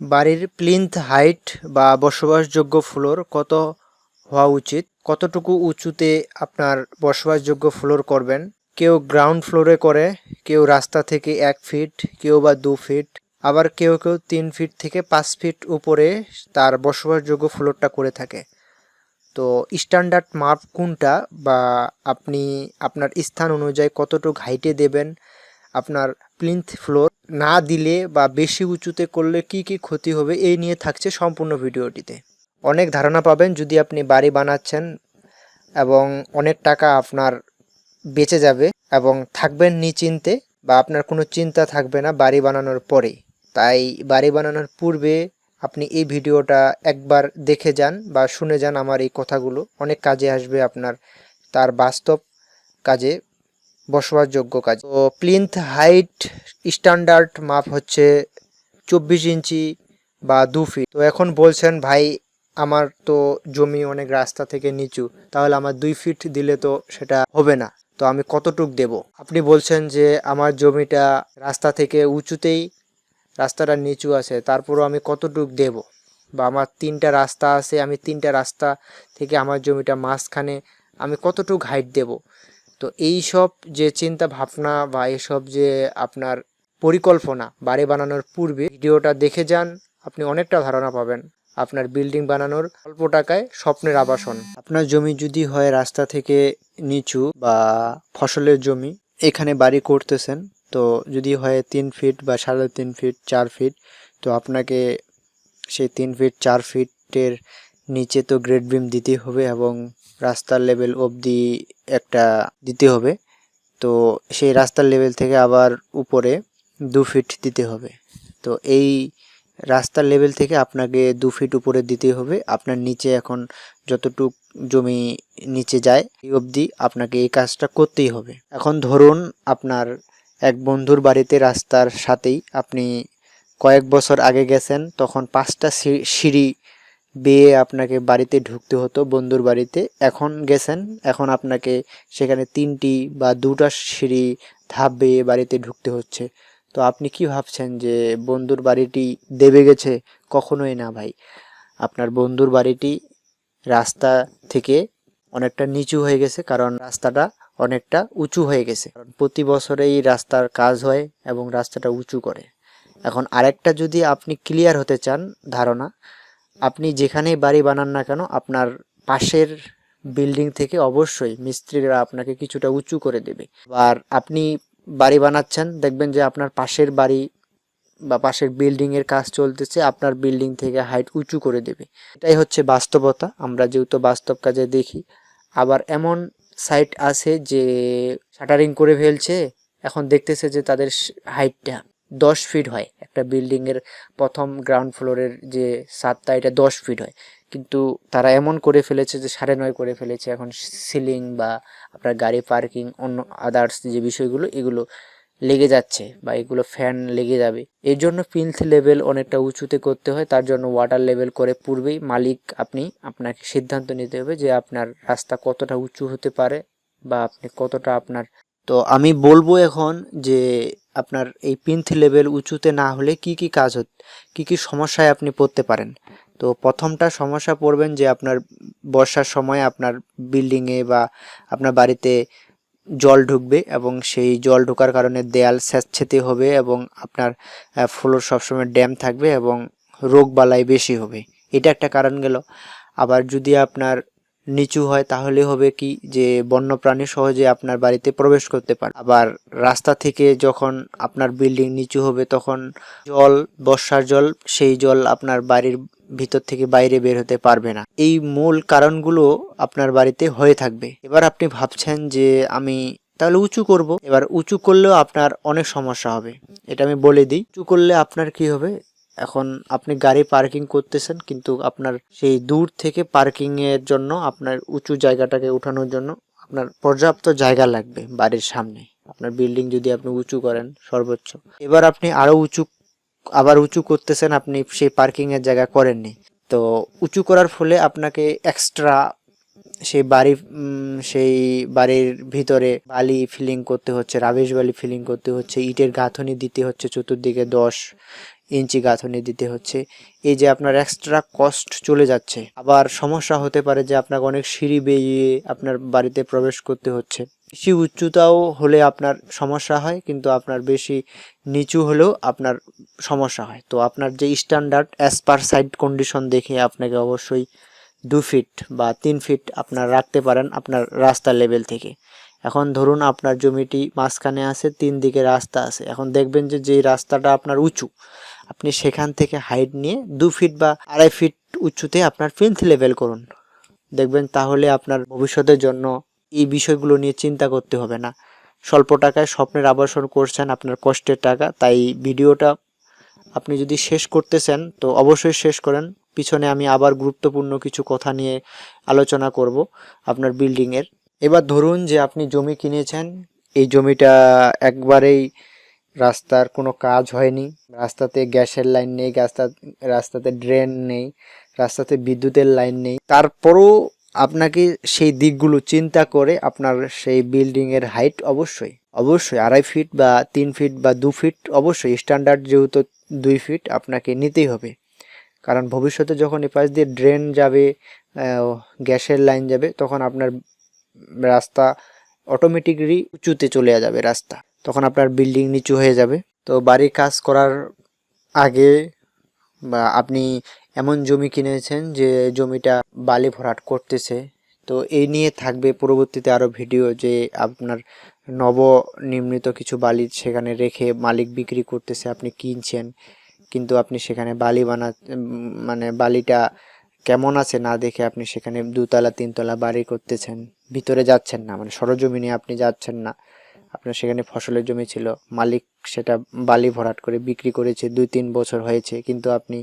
বাড়ির plinth height বা বসবাসযোগ্য floor কত হওয়া উচিত? কতটুকু উঁচুতে আপনার বসবাসযোগ্য ফ্লোর করবেন? কেউ গ্রাউন্ড ফ্লোরে করে, কেউ রাস্তা থেকে এক ফিট, কেউ বা দু ফিট, আবার কেউ কেউ তিন ফিট থেকে পাঁচ ফিট উপরে তার বসবাসযোগ্য ফ্লোরটা করে থাকে। তো স্ট্যান্ডার্ড মাপ কোনটা বা আপনি আপনার স্থান অনুযায়ী কতটুকু হাইটে দেবেন? আপনার প্লিন্থ ফ্লোর না দিলে বা বেশি উঁচুতে করলে কি কি ক্ষতি হবে এই নিয়ে থাকছে সম্পূর্ণ ভিডিওটিতে। অনেক ধারণা পাবেন যদি আপনি বাড়ি বানাচ্ছেন এবং অনেক টাকা আপনার বেঁচে যাবে এবং থাকবেন নিচিন্তে বা আপনার কোনো চিন্তা থাকবে না বাড়ি বানানোর পরে। তাই বাড়ি বানানোর পূর্বে আপনি এই ভিডিওটা একবার দেখে যান বা শুনে যান আমার এই কথাগুলো। অনেক কাজে আসবে আপনার, তার বাস্তব কাজে বসবাসযোগ্য কাজ। তো প্লিন্থ হাইট স্ট্যান্ডার্ড মাপ হচ্ছে চব্বিশ ইঞ্চি বা দু ফিট। তো এখন বলছেন, ভাই, আমার তো জমি অনেক রাস্তা থেকে নিচু, তাহলে আমার দুই ফিট দিলে তো সেটা হবে না। তো আমি কতটুক দেব? আপনি বলছেন যে, আমার জমিটা রাস্তা থেকে উঁচুতেই রাস্তাটা নিচু আছে, তারপরও আমি কতটুক দেব? বা, আমার তিনটা রাস্তা আছে, আমি তিনটা রাস্তা থেকে আমার জমিটা মাঝখানে আমি কতটুক হাইট দেব? তো এই সব যে চিন্তা ভাবনা বা এসব যে আপনার পরিকল্পনা বাড়ি বানানোর পূর্বে ভিডিওটা দেখে যান, আপনি অনেকটা ধারণা পাবেন আপনার বিল্ডিং বানানোর অল্প টাকায় স্বপ্নের আবাসন। আপনার জমি যদি হয় রাস্তা থেকে নিচু বা ফসলের জমি, এখানে বাড়ি করতেছেন, তো যদি হয় তিন ফিট বা সাড়ে তিন ফিট, চার ফিট, তো আপনাকে সেই তিন ফিট, চার ফিটের নিচে তো গ্রেড বিম দিতে হবে এবং রাস্তার লেভেল অবধি একটা দিতে হবে। তো সেই রাস্তার লেভেল থেকে আবার উপরে দু ফিট দিতে হবে। তো এই রাস্তার লেভেল থেকে আপনাকে দু ফিট উপরে দিতে হবে। আপনার নিচে এখন যতটুক জমি নিচে যায়, এই অবধি আপনাকে এই কাজটা করতেই হবে। এখন ধরুন আপনার এক বন্ধুর বাড়িতে রাস্তার সাথেই আপনি কয়েক বছর আগে গেছেন, তখন পাঁচটা সিঁড়ি বেয়ে আপনাকে বাড়িতে ঢুকতে হতো, বন্ধুর বাড়িতে। এখন গেছেন, এখন আপনাকে সেখানে তিনটি বা দুটা সিঁড়ি ধাপ বেয়ে বাড়িতে ঢুকতে হচ্ছে। তো আপনি কি ভাবছেন যে বন্ধুর বাড়িটি দেবে গেছে? কখনোই না ভাই। আপনার বন্ধুর বাড়িটি রাস্তা থেকে অনেকটা নিচু হয়ে গেছে, কারণ রাস্তাটা অনেকটা উঁচু হয়ে গেছে। কারণ প্রতি বছরেই রাস্তার কাজ হয় এবং রাস্তাটা উঁচু করে। এখন আরেকটা যদি আপনি ক্লিয়ার হতে চান ধারণা আপনি যেখানেই বাড়ি বানান না কেন, আপনার পাশের বিল্ডিং থেকে অবশ্যই মিস্ত্রিরা আপনাকে কিছুটা উঁচু করে দেবে। আর আপনি বাড়ি বানাচ্ছেন, দেখবেন যে আপনার পাশের বাড়ি বা পাশের বিল্ডিং এর কাজ চলতেছে, আপনার বিল্ডিং থেকে হাইট উঁচু করে দেবে। এটাই হচ্ছে বাস্তবতা, আমরা যেহেতু বাস্তব কাজে দেখি। আবার এমন সাইট আছে যে শাটারিং করে ফেলছে, এখন দেখতেছে যে তাদের হাইটটা দশ ফিট হয়। একটা বিল্ডিং এর প্রথম গ্রাউন্ড ফ্লোরের যে সাতটা এটা দশ ফিট হয়। কিন্তু তারা এমন করে ফেলেছে যে সাড়ে নয় করে ফেলেছে। এখন সিলিং বা আপনার গাড়ি পার্কিং অন্য আদার্স যে বিষয়গুলো, এগুলো লেগে যাচ্ছে বা এগুলো ফ্যান লেগে যাবে। এর জন্য পিন্থ লেভেল অনেকটা উঁচুতে করতে হয়। তার জন্য ওয়াটার লেভেল করে পূর্বেই মালিক আপনি, আপনাকে সিদ্ধান্ত নিতে হবে যে আপনার রাস্তা কতটা উঁচু হতে পারে বা আপনি কতটা আপনার তো আমি বলব এখন যে আপনার এই পিন্থ লেভেল উঁচুতে না হলে কি কি কাজ হত, কি কি সমস্যায় আপনি পড়তে পারেন? তো প্রথমটা সমস্যা পড়বেন যে আপনার বর্ষার সময় আপনার বিল্ডিংয়ে বা আপনার বাড়িতে জল ঢুকবে এবং সেই জল ঢোকার কারণে দেয়াল স্যাঁতসেঁতে হবে এবং আপনার ফ্লোর সবসময় ড্যাম থাকবে এবং রোগ বালাই বেশি হবে। এটা একটা কারণ গেল। আবার যদি আপনার নিচু হয়, তাহলে হবে কি যে বন্যপ্রাণী সহজে আপনার বাড়িতে প্রবেশ করতে পারে। আবার রাস্তা থেকে যখন আপনার বিল্ডিং নিচু হবে, তখন জল, বর্ষার জল, সেই জল আপনার বাড়ির ভিতর থেকে বাইরে বের হতে পারবে না। এই মূল কারণগুলো আপনার বাড়িতে হয়ে থাকবে। এবার আপনি ভাবছেন যে আমি তাহলে উঁচু করব। এবার উঁচু করলেও আপনার অনেক সমস্যা হবে। এটা আমি বলে দিই। উঁচু করলে আপনার কি হবে? এখন আপনি গাড়ি পার্কিং করতেছেন, কিন্তু আপনার সেই দূর থেকে পার্কিং এর জন্য, আপনার উঁচু জায়গাটাকে উঠানোর জন্য আপনার পর্যাপ্ত জায়গা লাগবে বাড়ির সামনে। আপনার বিল্ডিং যদি আপনি উঁচু করেন, সর্বোচ্চ। এবার আপনি আরও উঁচু, আবার উঁচু করতেছেন, আপনি সেই পার্কিং এর জায়গা করেননি। তো উঁচু করার ফলে আপনাকে এক্সট্রা সেই বাড়ি সেই বাড়ির ভিতরে বালি ফিলিং করতে হচ্ছে, রাবেশ বালি ফিলিং করতে হচ্ছে, ইটের গাঁথনি দিতে হচ্ছে, চতুর্দিকে দশ ইঞ্চি গাঁথনি দিতে হচ্ছে। এই যে আপনার এক্সট্রা কস্ট চলে যাচ্ছে। আবার সমস্যা হতে পারে যে আপনাকে অনেক সিঁড়ি বেয়ে আপনার বাড়িতে প্রবেশ করতে হচ্ছে। বেশি উচ্চতাও হলে আপনার সমস্যা হয়, কিন্তু আপনার বেশি নিচু হলেও আপনার সমস্যা হয়। তো আপনার যে standard as per side condition দেখে আপনাকে অবশ্যই দু ফিট বা তিন ফিট আপনার রাখতে পারেন আপনার রাস্তা লেভেল থেকে। এখন ধরুন আপনার জমিটি মাঝখানে আছে, তিন দিকে রাস্তা আছে। এখন দেখবেন যে যেই রাস্তাটা আপনার উঁচু আপনি সেখান থেকে হাইট নিয়ে দু ফিট বা আড়াই ফিট উঁচুতে আপনার ফিন্থ লেভেল করুন। দেখবেন তাহলে আপনার ভবিষ্যতের জন্য এই বিষয়গুলো নিয়ে চিন্তা করতে হবে না। স্বল্প টাকায় স্বপ্নের আবাসন করছেন আপনার কষ্টের টাকা, তাই ভিডিওটা আপনি যদি শেষ করতেছেন, তো অবশ্যই শেষ করেন। পিছনে আমি আবার গুরুত্বপূর্ণ কিছু কথা নিয়ে আলোচনা করব আপনার বিল্ডিংয়ের এবার ধরুন যে আপনি জমি কিনেছেন, এই জমিটা একবারেই রাস্তার কোনো কাজ হয়নি। রাস্তাতে গ্যাসের লাইন নেই, রাস্তা, রাস্তাতে ড্রেন নেই, রাস্তাতে বিদ্যুতের লাইন নেই। তারপরও আপনাকে সেই দিকগুলো চিন্তা করে আপনার সেই বিল্ডিংয়ের হাইট অবশ্যই অবশ্যই আড়াই ফিট বা তিন ফিট বা দু ফিট অবশ্যই স্ট্যান্ডার্ড যেহেতু দুই ফিট আপনাকে নিতেই হবে। কারণ ভবিষ্যতে যখন এপাশ দিয়ে ড্রেন যাবে গ্যাসের লাইন যাবে, তখন আপনার রাস্তা অটোমেটিকলি উঁচুতে চলে যাবে রাস্তা। তখন আপনার বিল্ডিং নিচু হয়ে যাবে। তো বাড়ির কাজ করার আগে বা আপনি এমন জমি কিনেছেন যে জমিটা বালি ভরাট করতেছে। তো এই নিয়ে থাকবে পরবর্তীতে আরও ভিডিও যে আপনার নব নবনির্মিত কিছু বালি সেখানে রেখে মালিক বিক্রি করতেছে, আপনি কিনছেন। কিন্তু আপনি সেখানে বালি বানা মানে বালিটা কেমন আছে না দেখে আপনি সেখানে দুতলা, তিনতলা বাড়ি করতেছেন। ভিতরে যাচ্ছেন না মানে সরজমিনে আপনি যাচ্ছেন না। আপনার সেখানে ফসলের জমি ছিল, মালিক সেটা বালি ভরাট করে বিক্রি করেছে দুই তিন বছর হয়েছে, কিন্তু আপনি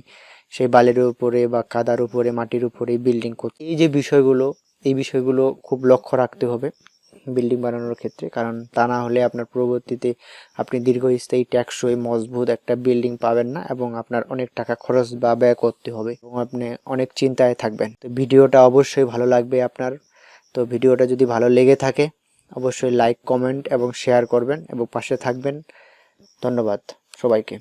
সেই বালির উপরে বা কাদার উপরে, মাটির উপরে বিল্ডিং করতে এই যে বিষয়গুলো, এই বিষয়গুলো খুব লক্ষ্য রাখতে হবে বিল্ডিং বানানোর ক্ষেত্রে, কারণ তা না হলে আপনার পরবর্তীতে আপনি দীর্ঘস্থায়ী, ট্যাক্সই, মজবুত একটা বিল্ডিং পাবেন না এবং আপনার অনেক টাকা খরচ বা ব্যয় করতে হবে এবং আপনি অনেক চিন্তায় থাকবেন। তো ভিডিওটা অবশ্যই ভালো লাগবে আপনার। তো ভিডিওটা যদি ভালো লেগে থাকে অবশ্যই লাইক কমেন্ট এবং শেয়ার করবেন এবং পাশে থাকবেন। ধন্যবাদ সবাইকে।